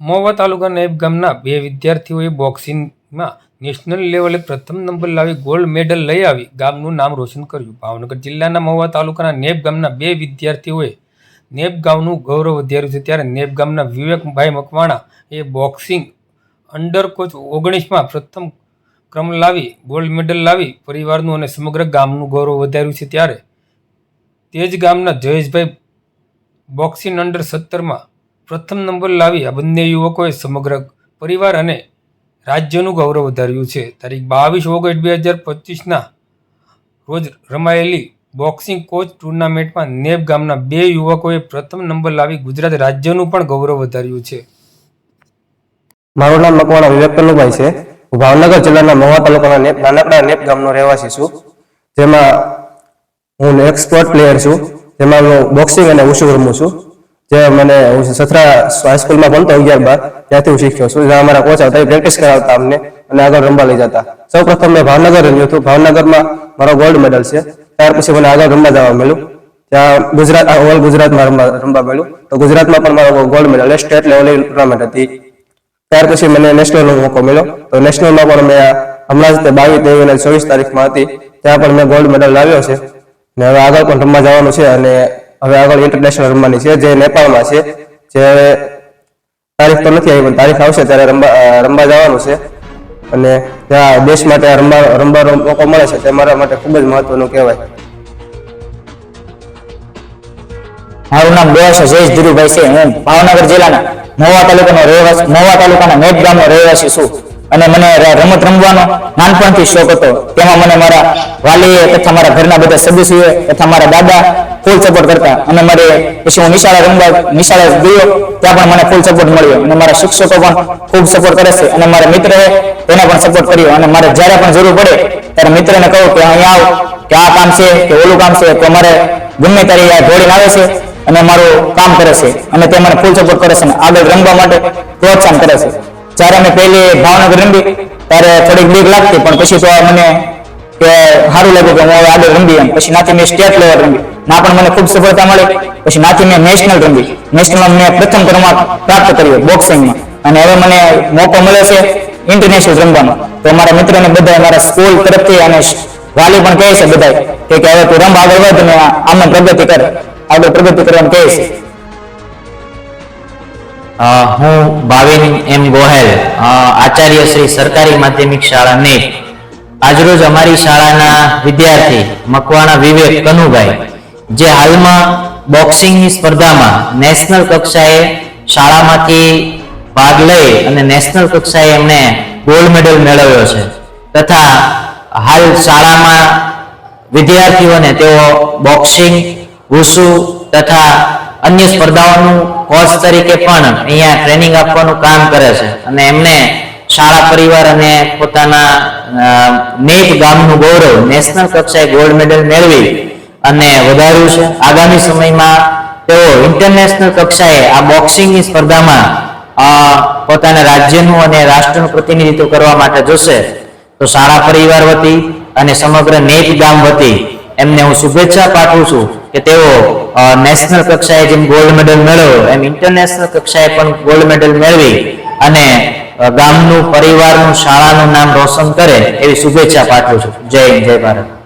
મહુવા તાલુકાના નેબ ગામના બે વિદ્યાર્થીઓએ બોક્સિંગમાં નેશનલ લેવલે પ્રથમ નંબર લાવી ગોલ્ડ મેડલ લઈ આવી. ગામનું નામ રોશન કર્યું. ભાવનગર જિલ્લાના મહુવા તાલુકાના નેબ ગામના બે વિદ્યાર્થીઓએ નેબ ગામનું ગૌરવ વધાર્યું છે. ત્યારે નેબ ગામના વિવેકભાઈ મકવાણા એ બોક્સિંગ અંડર કોચ ઓગણીસમાં પ્રથમ ક્રમ લાવી ગોલ્ડ મેડલ લાવી પરિવારનું અને સમગ્ર ગામનું ગૌરવ વધાર્યું છે. ત્યારે તે જ ગામના જયેશભાઈ બોક્સિંગ અંડર સત્તરમાં પ્રથમ નંબર લાવી આ બંને યુવકોએ સમગ્ર પરિવાર અને રાજ્યનું ગૌરવ વધાર્યું છે. તારીખ બાવીસ ઓગસ્ટ બે હજાર પચીસના રોજ રમાયેલી બોક્સિંગ કોચ ટુર્નામેન્ટમાં નેબ ગામના બે યુવકોએ પ્રથમ નંબર લાવી ગુજરાત રાજ્યનું પણ ગૌરવ વધાર્યું છે. મારું નામ મકવાણા વિવેક પલ્લુભાઈ છે. હું ભાવનગર જિલ્લાના મહુવા તાલુકાના નેપ નાનકડા નેપ ગામનો રહેવાસી છું. જેમાં હું એક્સપર્ટ પ્લેયર છું. જેમાં હું બોક્સિંગ અને ઉશુ રમું છું. જે મને હું સથરા હાઈસ્કૂલમાં ભણતો અગિયાર બાર ત્યાંથી હું શીખ્યો છું. જ્યાં અમારા કોચ હતા, એ પ્રેક્ટિસ કરાવતા અમને અને આગળ રમવા લઈ જતા. સૌ પ્રથમ મેં ભાવનગર રમ્યું હતું ભાવનગરમાં મારો ગોલ્ડ મેડલ છે. ત્યાર પછી મને આગળ રમવા જવા મળ્યું. ત્યાં ગુજરાત ઓલ ગુજરાતમાં રમવા રમવા મળ્યું. તો ગુજરાતમાં પણ મારો ગોલ્ડ મેડલ સ્ટેટ લેવલની ટુર્નામેન્ટ હતી. ત્યાર પછી મને નેશનલનો મોકો મળ્યો. તો નેશનલમાં પણ મેં હમણાં જ તે બાવીસ તેવી અને ચોવીસ તારીખમાં હતી. ત્યાં પણ મેં ગોલ્ડ મેડલ લાવ્યો છે. ને હવે આગળ પણ રમવા જવાનું છે અને હવે આગળ ઇન્ટરનેશનલ રમવાની છે, જે નેપાળમાં છે, જે તારીખ તો નથી આવી, પણ તારીખ આવશે ત્યારે રમવા રમવા જવાનું છે. અને ત્યાં દેશ માટે રમવા રમવા મોકો મળે છે, તે મારા માટે ખૂબ જ મહત્વનું કહેવાય. મારું નામ દેવાશા જયેશ ધીરુભાઈ છે, હું ભાવનગર જિલ્લાના નવા તાલુકાનો રહેવાસી, નવા તાલુકાના મેટ ગામનો રહેવાસી છું. અને મને રમત રમવાનો નાનપણથી શોખ હતો. તેમાં મને મારા વાલીએ તથા મારા ઘરના બધા સદસ્યોએ તથા મારા દાદા ફૂલ સપોર્ટ કરતા. અને મારે પછી હું નિશાળા રમવા નિશાળા ગયો, ત્યાં પણ મને ફૂલ સપોર્ટ મળ્યો. અને મારા શિક્ષકો પણ ખૂબ સપોર્ટ કરે છે. અને મારા મિત્રએ તેને પણ સપોર્ટ કર્યો. અને મારે જ્યારે પણ જરૂર પડે, ત્યારે મિત્રને કહું કે અહીંયા આવ, કે આ કામ છે, કે ઓલું કામ છે, તો મારે ગમે ત્યારે આ ઘોડીને આવે છે અને મારું કામ કરે છે. અને તે મને ફૂલ સપોર્ટ કરે છે અને આગળ રમવા માટે પ્રોત્સાહન કરે છે. જ્યારે અમે પહેલી ભાવનગર રમી, ત્યારે થોડીક બીક લાગતી, પણ પછી તો મને કે સારું લાગ્યું કે હું હવે આગળ રમી એમ. પછી નાથી મેં સ્ટેટ લેવલ રમી. ના પણ મને ખૂબ સફળતા મળી. પછી નાથી મેં નેશનલ રમી. નેશનલમાં મેં પ્રથમ ક્રમાંક પ્રાપ્ત કર્યો બોક્સિંગમાં અને હવે મને મોકો મળ્યો છે ઇન્ટરનેશનલ રમવાનો. તો મારા મિત્રોને બધા મારા સ્કૂલ તરફથી અને વાલી પણ કહે છે બધા કે હવે તું રમ, આગળ વધ અને આમાં પ્રગતિ કર. આગળ પ્રગતિ કરવાનું કહે છે. હું ભાવિન એમ ગોહેલ આચાર્ય શ્રી સરકારી માધ્યમિક શાળા નેક આજરોજ અમારી શાળાના વિદ્યાર્થી મકવાણા વિવેક કનુભાઈ, જે હાલમાં બોક્સિંગની સ્પર્ધામાં નેશનલ કક્ષાએ શાળામાંથી ભાગ લઈ અને નેશનલ કક્ષાએ એમણે ગોલ્ડ મેડલ મેળવ્યો છે. તથા હાલ શાળામાં વિદ્યાર્થીઓને તેઓ બોક્સિંગ વુસુ તથા અન્ય સ્પર્ધાઓનું કોચ તરીકે પણ અહીંયા ટ્રેનિંગ આપવાનું કામ કરે છે. અને એમને શાળા પરિવાર અને પોતાના નેક ગામનું ગૌરવ નેશનલ કક્ષાએ ગોલ્ડ મેડલ મેળવી અને વધાર્યું છે. આગામી સમયમાં તેઓ ઇન્ટરનેશનલ કક્ષાએ આ બોક્સિંગની સ્પર્ધામાં પોતાના રાજ્યનું અને રાષ્ટ્રનું પ્રતિનિધિત્વ કરવા માટે જોશે. તો શાળા પરિવાર વતી અને સમગ્ર નેક ગામ વતી એમને હું શુભેચ્છા પાઠવું છું કે તેઓ નેશનલ કક્ષાએ જેમ ગોલ્ડ મેડલ મેળવ્યો એમ ઇન્ટરનેશનલ કક્ષાએ પણ ગોલ્ડ મેડલ મેળવી અને ગામનું, પરિવારનું, શાળાનું નામ રોશન કરે એવી શુભેચ્છા પાઠવું છું. જય જય ભારત.